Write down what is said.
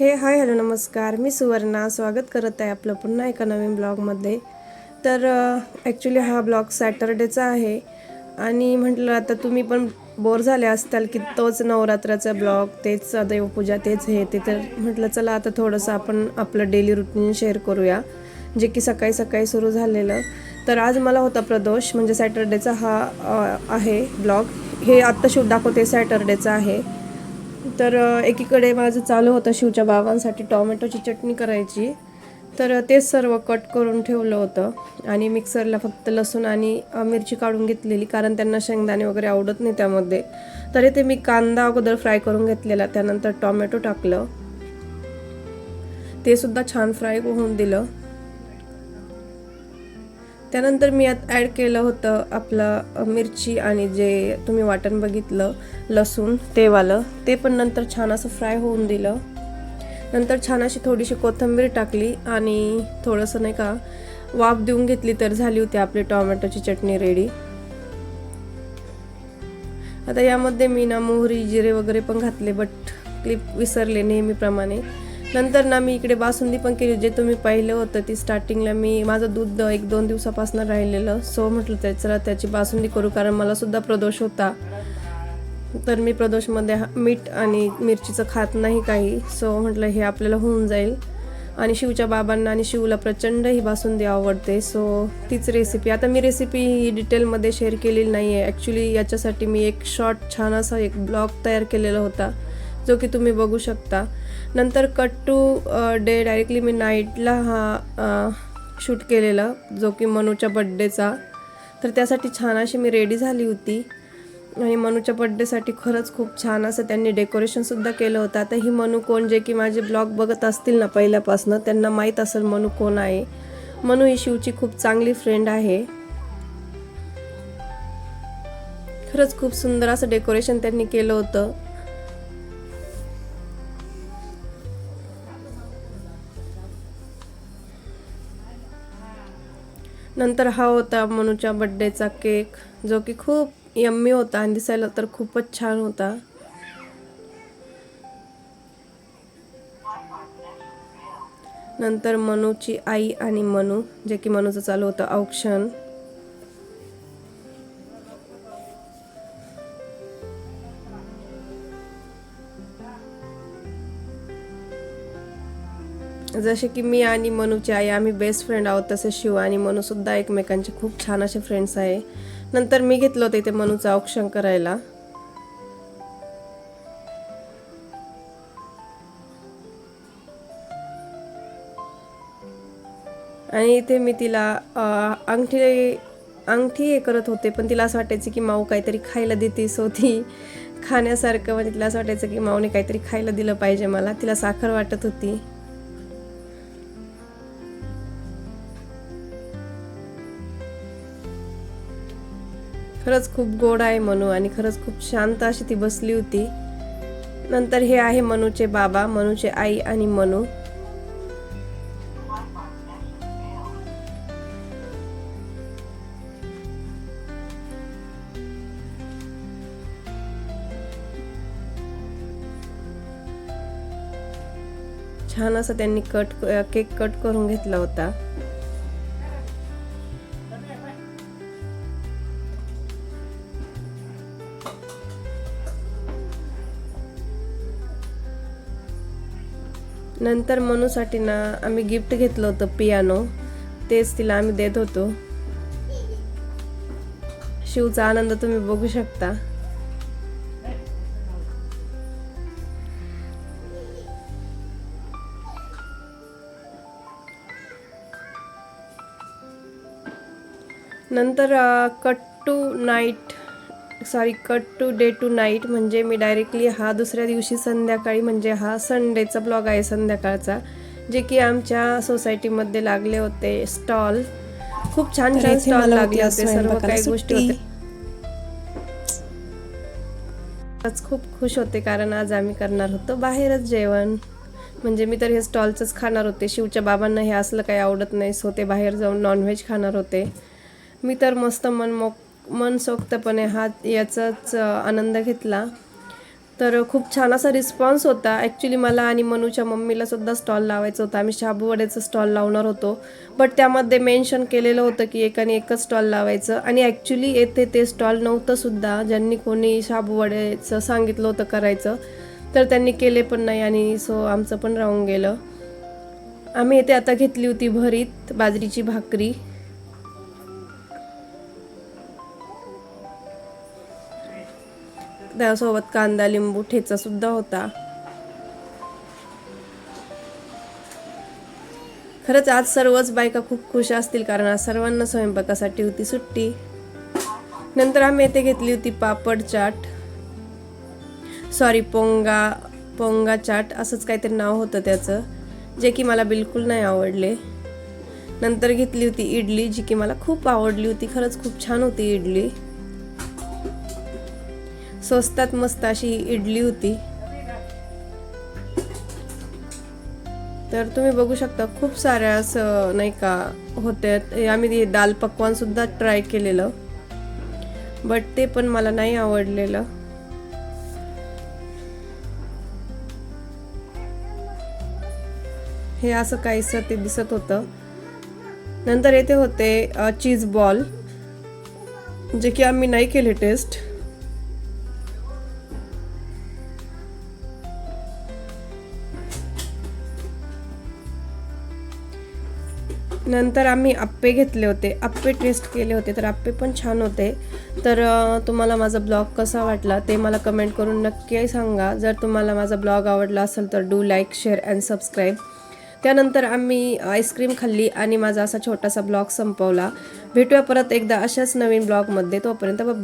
हे hi hello नमस्कार. मी सुवर्णा. स्वागत करत आहे आपलं पुन्हा एका नवीन ब्लॉगमध्ये. तर ॲक्च्युली हा ब्लॉग सॅटरडेचा आहे. आणि म्हटलं आता तुम्ही पण बोर झाले असताल की तोच नवरात्राचा ब्लॉग तेच देवपूजा तेच हे ते तर म्हटलं चला आता थोडंसं आपण आपलं डेली रुटीन शेअर करूया जे की सकाळी सकाळी सुरू झालेलं. तर आज मला होता प्रदोष म्हणजे सॅटरडेचा हा आहे ब्लॉग. हे आत्ता शूट दाखवते सॅटरडेचा आहे. तर एकीकडे माझं चालू होतं शिवच्या बाबांसाठी टॉमॅटोची चटणी करायची. तर ते तेच सर्व कट करून ठेवलं होतं. आणि मिक्सरला फक्त लसूण आणि मिरची काढून घेतलेली कारण त्यांना शेंगदाणे वगैरे आवडत नाही त्यामध्ये. तरी ते मी कांदा अगोदर फ्राय करून घेतलेला त्यानंतर टॉमॅटो टाकलं. ते सुद्धा छान फ्राय होऊन दिलं. त्यानंतर मी यात ॲड केलं होतं आपलं मिरची आणि जे तुम्ही वाटण बघितलं लसूण तेवालं ते पण नंतर छान असं फ्राय होऊन दिलं. नंतर छान अशी थोडीशी कोथिंबीर टाकली आणि थोडंसं नाही का वाफ देऊन घेतली तर झाली होती आपली टोमॅटोची चटणी रेडी आता यामध्ये मी ना मोहरी जिरे वगैरे पण घातले बट क्लिप विसरले नेहमीप्रमाणे. नंतर ना मी इकडे बासुंदी पण केली. जे तुम्ही पाहिलं होतं ती स्टार्टिंगला मी माझं दूध एक दोन दिवसापासून राहिलेलं. सो म्हटलं त्या चला त्याची बासुंदी करू कारण मला सुद्धा प्रदोष होता. तर मी प्रदोषमध्ये हा- मीठ आणि मिरचीचं खात नाही काही. सो म्हटलं हे आपल्याला होऊन जाईल. आणि शिवच्या बाबांना आणि शिवला प्रचंड ही बासुंदी आवडते. सो तीच रेसिपी आता मी रेसिपी ही डिटेलमध्ये शेअर केलेली नाही आहे ॲक्च्युली याच्यासाठी मी एक शॉर्ट छान असा एक ब्लॉग तयार केलेला होता. जो की तुम्ही बघू शकता. नंतर कट टू डे डायरेक्टली मी नाईटला हा शूट केलेला जो की मनूच्या बड्डेचा. तर त्यासाठी छान अशी मी रेडी झाली होती. आणि मनूच्या बड्डेसाठी खरंच खूप छान असं त्यांनी डेकोरेशनसुद्धा केलं होतं. आता ही मनू कोण जे की माझे ब्लॉग बघत असतील ना पहिल्यापासून त्यांना माहीत असेल मनू कोण आहे. मनू ही शिवची खूप चांगली फ्रेंड आहे. खरंच खूप सुंदर असं डेकोरेशन त्यांनी केलं होतं. नंतर हा होता मनूच्या बड्डेचा केक जो की खूप यम्मी होता आणि दिसायला तर खूपच छान होता. नंतर मनूची आई आणि मनू जे की मनूचं चालू होतं औक्षण जसे की मी आणि मनूची आई आम्ही बेस्ट फ्रेंड आहोत तसे शिव आणि मनूसुद्धा एकमेकांचे खूप छान असे फ्रेंड्स आहे. नंतर मी घेतलं होतं इथे मनूचं औक्षण करायला. आणि इथे मी तिला अंगठी अंगठी हे करत होते पण तिला असं वाटायचं की माऊ काहीतरी खायला देते सो ती खाण्यासारखं म्हणजे तिला असं वाटायचं की माऊने काहीतरी खायला दिलं पाहिजे मला. तिला साखर वाटत होती. खरंच खूप गोड आहे मनू आणि खरंच खूप शांत अशी ती बसली होती. नंतर हे आहे मनूचे बाबा मनूचे आई आणि मनू. छान असं त्यांनी कट केक कट करून घेतला होता. नंतर मनूसाठी ना आम्ही गिफ्ट घेतलं होतं पियानो तेच तिला आम्ही देत होतो. शिवचा आनंद तुम्ही बघू शकता. नंतर cut to night sorry cut to day to night म्हणजे मी डायरेक्टली हा दुसऱ्या दिवशी संध्याकाळी म्हणजे हा संडेचा ब्लॉग आहे संध्याकाळचा जे की आमच्या सोसायटीमध्ये लागले होते स्टॉल खूप छान छान स्टॉल लागले होती सर्व काही गोष्टी आज खूप खुश होते कारण आज आम्ही करणार होतो बाहेरच जेवण. म्हणजे मी तर हे स्टॉलचंच खाणार होते शिवच्या बाबांना हे असलं काही आवडत नाही सो ते बाहेर जाऊन नॉनव्हेज खाणार होते. मी तर मस्त मन मोक मनसोक्तपणे हा याचाच आनंद घेतला. तर खूप छान असा रिस्पॉन्स होता. ॲक्च्युली मला आणि मनूच्या मम्मीला सुद्धा स्टॉल लावायचा होता. आम्ही शाबू वड्याचं स्टॉल लावणार होतो. बट त्यामध्ये मेन्शन केलेलं होतं की एकाने एकच स्टॉल लावायचं. आणि ॲक्च्युली येथे ते स्टॉल नव्हतं सुद्धा. ज्यांनी कोणी शाबू वड्याचं सांगितलं होतं करायचं. तर त्यांनी केले पण नाही आणि सो आमचं पण राहून गेलं. आम्ही येथे आता घेतली होती भरीत बाजरीची भाकरी. त्यासोबत कांदा लिंबू ठेचा सुद्धा होता. खरंच आज सर्वच बायका खूप खुश असतील कारण आज सर्वांना स्वयंपाकासाठी होती सुट्टी. नंतर आम्ही येथे घेतली होती पापड चाट. सॉरी पोंगा पोंगा चाट असंच काहीतरी नाव होतं त्याचं जे की मला बिलकुल नाही आवडले. नंतर घेतली होती इडली जी की मला खूप आवडली होती खरंच खूप छान होती इडली. स्वस्तात मस्त अशी इडली होती. तर तुम्ही बघू शकता खूप साऱ्या असं नाही का होते आम्ही ते दाल पकवान सुद्धा ट्राय केलेलं. बट ते पण मला नाही आवडलेलं. हे असं काहीसं ते दिसत होतं. नंतर येथे होते चीज बॉल जे की आम्ही नाही केले टेस्ट नंतर आम्ही आप्पे घेतले होते. आप्पे टेस्ट केले होते. तर आप्पे पण छान होते. तर तुम्हाला माझा ब्लॉग कसा वाटला ते मला कमेंट करून नक्की सांगा. जर तुम्हाला माझा ब्लॉग आवडला असेल तर do like share and subscribe त्यानंतर आम्ही आईस्क्रीम खाल्ली आणि माझा असा छोटासा ब्लॉग संपवला. भेटूया परत एकदा अशाच नवीन ब्लॉगमध्ये तोपर्यंत बाय